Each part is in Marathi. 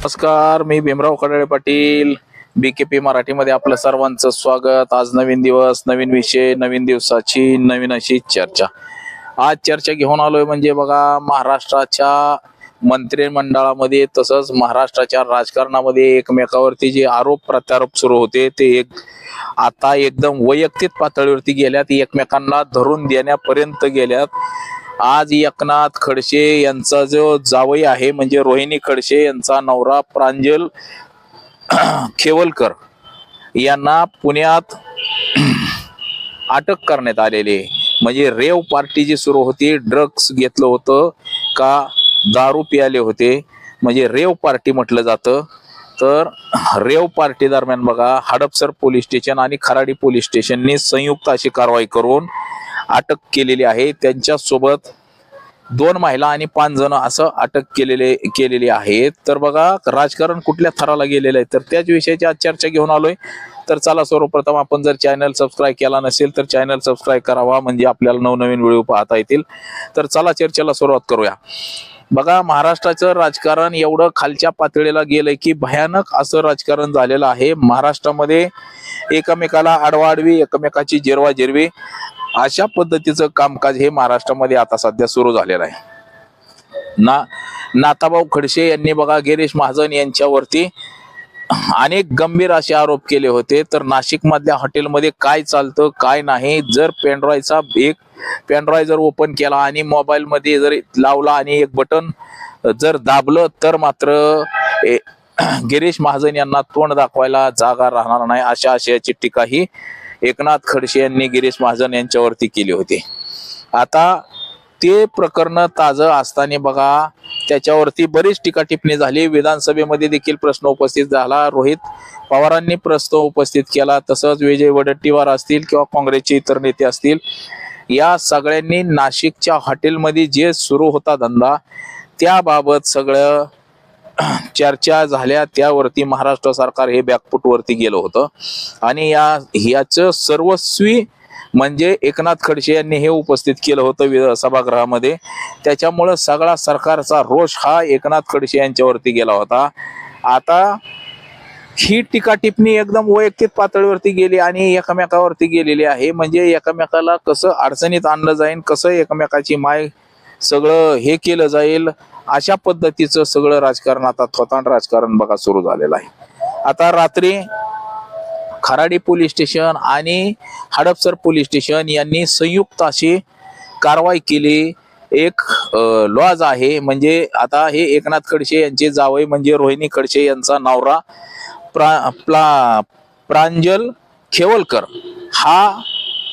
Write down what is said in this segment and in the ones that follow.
नमस्कार मी Bhimrao Khadale Patil. B K P मराठीमध्ये आपलं सर्वांचं स्वागत. आज नवीन दिवस नवीन विषय नवीन दिवसाची नवीन अशी चर्चा. आज चर्चा घेऊन आलोय म्हणजे बघा महाराष्ट्राच्या मंत्रिमंडळामध्ये तसंच महाराष्ट्राच्या राजकारणामध्ये एकमेकावरती जे आरोप प्रत्यारोप सुरू होते ते एक आता एकदम वैयक्तिक पातळीवरती गेल्यात. एकमेकांना धरून देण्यापर्यंत गेल्यात. आज एकनाथ खडसे यांचा जो जावई आहे म्हणजे रोहिणी खडसे यांचा नवरा प्रांजल खेवलकर यांना पुण्यात अटक करण्यात आलेली आहे. म्हणजे रेव पार्टी जी सुरू होती ड्रग्स घेतलं होतं का दारू पियाले होते. म्हणजे रेव पार्टी म्हटलं जातं. तर रेव पार्टी दरम्यान बघा हडपसर पोलीस स्टेशन आणि खराडी पोलीस स्टेशनने संयुक्त अशी कारवाई करून अटक केलेली आहे. त्यांच्यासोबत दोन महिला आणि पाच जण असं अटक केलेले केलेली आहेत. तर बघा राजकारण कुठल्या थराला गेलेलं आहे? तर त्याच विषयाची आज चर्चा घेऊन आलोय. तर चला सर्वप्रथम आपण जर चॅनल सबस्क्राईब केला नसेल तर चॅनल सबस्क्राईब करावा. म्हणजे आपल्याला नवनवीन व्हिडिओ पाहता येतील. तर चला चर्चेला सुरुवात करूया. बघा महाराष्ट्राचं राजकारण एवढं खालच्या पातळीला गेलंय की भयानक असं राजकारण झालेलं आहे. महाराष्ट्रामध्ये एकमेकाला आडवाआडवी एकमेकाची जिरवाजिरवी अशा पद्धतीचं कामकाज हे महाराष्ट्रामध्ये आता सध्या सुरू झालेलं आहे. ना नाताभाऊ खडसे यांनी बघा गिरीश महाजन यांच्यावरती अनेक गंभीर असे आरोप केले होते. तर नाशिक मधल्या हॉटेलमध्ये काय चालतं काय नाही जर पेनड्रॉयचा एक पेनड्रॉय जर ओपन केला आणि मोबाईलमध्ये जर लावला आणि एक बटन जर दाबलं तर मात्र ए- गिरीश महाजन यांना तोंड दाखवायला जागा राहणार नाही अशा आशयाची टीकाही एकनाथ खडसे यांनी गिरीश महाजन यांच्यावरती केली होती. आता ते प्रकरण ताजं असताना बघा त्याच्यावरती बरीच टीका टिप्पणी झाली. विधानसभेमध्ये देखील प्रश्न उपस्थित झाला. रोहित पवारांनी प्रश्न उपस्थित केला. तसंच विजय वडट्टीवार असतील किंवा काँग्रेसचे इतर नेते असतील या सगळ्यांनी नाशिकच्या हॉटेलमध्ये जे सुरू होता धंदा त्याबाबत सगळं चर्चा झाल्या. त्यावरती महाराष्ट्र सरकार हे बॅकफूटवरती गेलं होतं. आणि या ह्याचं सर्वस्वी म्हणजे एकनाथ खडसे यांनी हे उपस्थित केलं होतं सभागृहामध्ये. त्याच्यामुळं सगळा सरकारचा रोष हा एकनाथ खडसे यांच्यावरती गेला होता. आता ही टीका टिप्पणी एकदम वैयक्तिक पातळीवरती गेली आणि एकमेकावरती गेलेली आहे. म्हणजे एकमेकाला कसं अडचणीत आणलं जाईल कसं एकमेकाची माय सगळं हे केलं जाईल अशा पद्धतीचं सगळं राजकारण आता थोतांड राजकारण बघा सुरू झालेलं आहे. आता रात्री खराडी पोलीस स्टेशन आणि हडपसर पोलीस स्टेशन यांनी संयुक्त अशी कारवाई केली. एक लॉज आहे. म्हणजे आता हे एकनाथ खडसे यांचे जावई म्हणजे रोहिणी खडसे यांचा नवरा प्रा प्ला प्रांजल खेवलकर. हा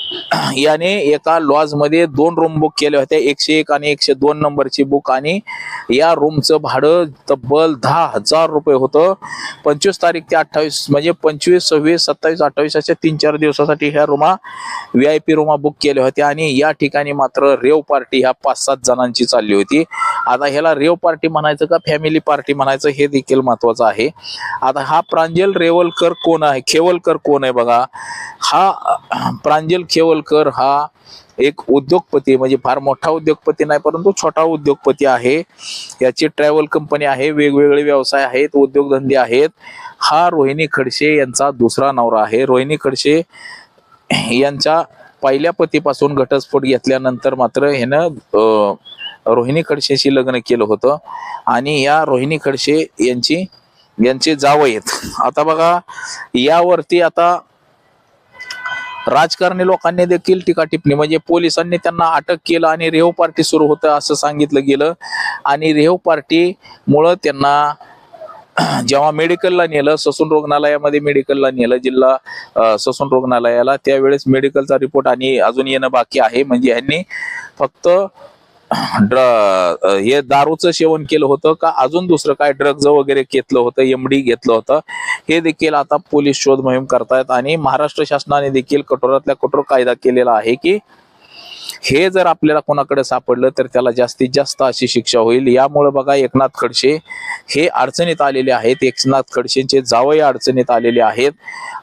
याने एका लॉजमध्ये दोन रूम बुक केले होते. एकशे एक आणि एकशे दोन नंबरची बुक आणि या रूमचं भाडं तब्बल दहा हजार रुपये होतं. पंचवीस तारीख ते अठ्ठावीस म्हणजे पंचवीस सव्वीस सत्तावीस अठ्ठावीस अशा तीन चार दिवसासाठी ह्या रूमा व्ही आय पी रूमा बुक केल्या होत्या आणि या ठिकाणी मात्र रेव पार्टी ह्या पाच सात जणांची चालली होती. आता ह्याला रेव पार्टी म्हणायचं का फॅमिली पार्टी म्हणायचं हे देखील महत्वाचं आहे. आता हा प्रांजल रेवलकर कोण आहे? खेवलकर कोण आहे बघा? हा प्रांजल खेवलकर हा एक उद्योगपती म्हणजे फार मोठा उद्योगपती नाही परंतु छोटा उद्योगपती आहे. याची ट्रॅव्हल कंपनी आहे वेगवेगळे व्यवसाय आहेत उद्योगधंदे आहेत. हा रोहिणी खडसे यांचा दुसरा नवरा आहे. रोहिणी खडसे यांच्या पहिल्या पतीपासून घटस्फोट घेतल्यानंतर मात्र ह्यानं रोहिणी खडसेशी लग्न केलं होतं. आणि या रोहिणी खडसे यांची यांचे जावं आहेत. आता बघा यावरती आता राजकारणी लोकांनी देखील टीका टिप्पणी म्हणजे पोलिसांनी त्यांना अटक केलं आणि रेव्ह पार्टी सुरू होतं असं सांगितलं गेलं. आणि रेव्ह पार्टी मुळे त्यांना जेव्हा मेडिकलला नेलं ससून रुग्णालयामध्ये मेडिकलला नेलं जिल्हा ससून रुग्णालयाला त्यावेळेस मेडिकलचा रिपोर्ट आणि अजून येणं बाकी आहे. म्हणजे यांनी फक्त हे दारूचं सेवन केलं होतं का अजून दुसरं काय ड्रग्ज वगैरे घेतलं होतं एमडी घेतलं होतं हे देखील आता पोलीस शोध मोहीम करतायत आणि महाराष्ट्र शासनाने देखील कठोरातल्या कठोर कायदा केलेला आहे की हे जर आपल्याला कोणाकडे सापडलं तर त्याला जास्तीत जास्त अशी शिक्षा होईल. यामुळे बघा एकनाथ खडसे हे अडचणीत आलेले आहेत. एकनाथ खडसेंचे जावई अडचणीत आलेले आहेत.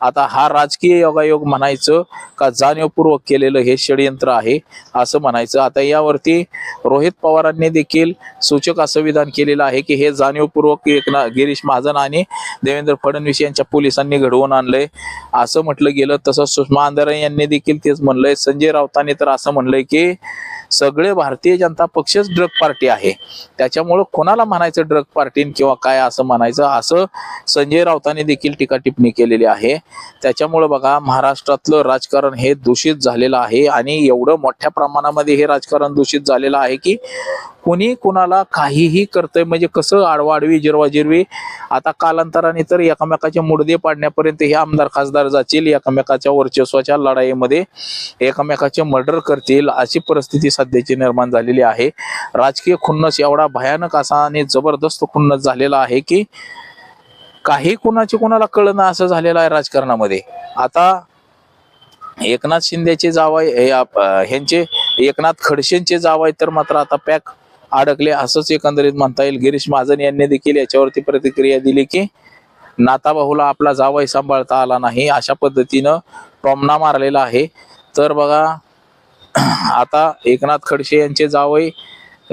आता हा राजकीय योगायोग म्हणायचं का जाणीवपूर्वक केलेलं हे षडयंत्र आहे असं म्हणायचं. आता यावरती रोहित पवारांनी देखील सूचक असं विधान केलेलं आहे की हे जाणीवपूर्वक एकनाथ गिरीश महाजन आणि देवेंद्र फडणवीस यांच्या पोलिसांनी घडवून आणलंय. असं म्हटलं गेलं तसंच सुषमा अंधारे यांनी देखील तेच म्हणलंय. संजय राऊतांनी तर असं म्हणलं म्हणलंय की सगळे भारतीय जनता पक्षच ड्रग पार्टी आहे. त्याच्यामुळं कोणाला म्हणायचं ड्रग पार्टी किंवा काय असं म्हणायचं असं संजय राऊतांनी देखील टीका टिप्पणी केलेली आहे. त्याच्यामुळं बघा महाराष्ट्रातलं राजकारण हे दूषित झालेलं आहे आणि एवढं मोठ्या प्रमाणामध्ये हे राजकारण दूषित झालेलं आहे की कोणी कुणाला काहीही करतंय. म्हणजे कसं आडवाडवी जिरवाजिरवी आता कालांतराने तर एकमेकाचे मुडदे पाडण्यापर्यंत हे आमदार खासदार जातील एकमेकाच्या वर्चस्वाच्या लढाईमध्ये एकमेकाचे मर्डर करतील अशी परिस्थिती सध्याची निर्माण झालेली आहे. राजकीय खुन्नस एवढा भयानक असा आणि जबरदस्त खुन्नस झालेला आहे की काही कुणाची कुणाला कळणं असं झालेलं आहे राजकारणामध्ये. आता एकनाथ शिंदेचे जावाय आप- ह्यांचे एकनाथ खडसेंचे जावाय तर मात्र आता पॅक अडकले असंच एकंदरीत म्हणता येईल. गिरीश महाजन यांनी देखील याच्यावरती प्रतिक्रिया दिली की नाताबाहूला आपला जावाई सांभाळता आला नाही अशा पद्धतीनं टॉमना मारलेला आहे. तर बघा आता एकनाथ खडसे यांचे जावई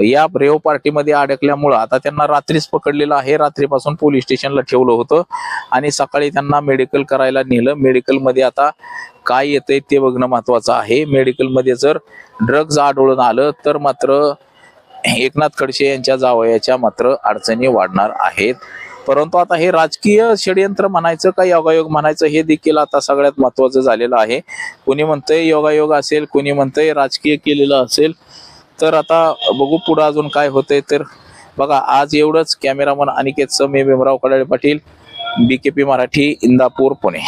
या रेव पार्टीमध्ये अडकल्यामुळं आता त्यांना रात्रीच पकडलेलं आहे. रात्रीपासून पोलीस स्टेशनला ठेवलं होतं आणि सकाळी त्यांना मेडिकल करायला नेलं. मेडिकलमध्ये आता काय येतंय ते बघणं महत्वाचं आहे. मेडिकलमध्ये जर ड्रग्ज आढळून आलं तर मात्र एकनाथ खडसे यांच्या जावयाच्या मात्र अडचणी वाढणार आहेत. परंतु आता हे राजकीय षडयंत्र म्हणायचं का योगायोग म्हणायचं हे देखील आता सगळ्यात महत्वाचं झालेलं आहे. कोणी म्हणतंय योगायोग असेल कोणी म्हणतंय राजकीय केलेलं असेल तर आता बघू पुढं अजून काय होतंय. तर बघा आज एवढंच. कॅमेरामन अनिकेत समे भीमराव कडाळे पाटील बीकेपी मराठी इंदापूर पुणे.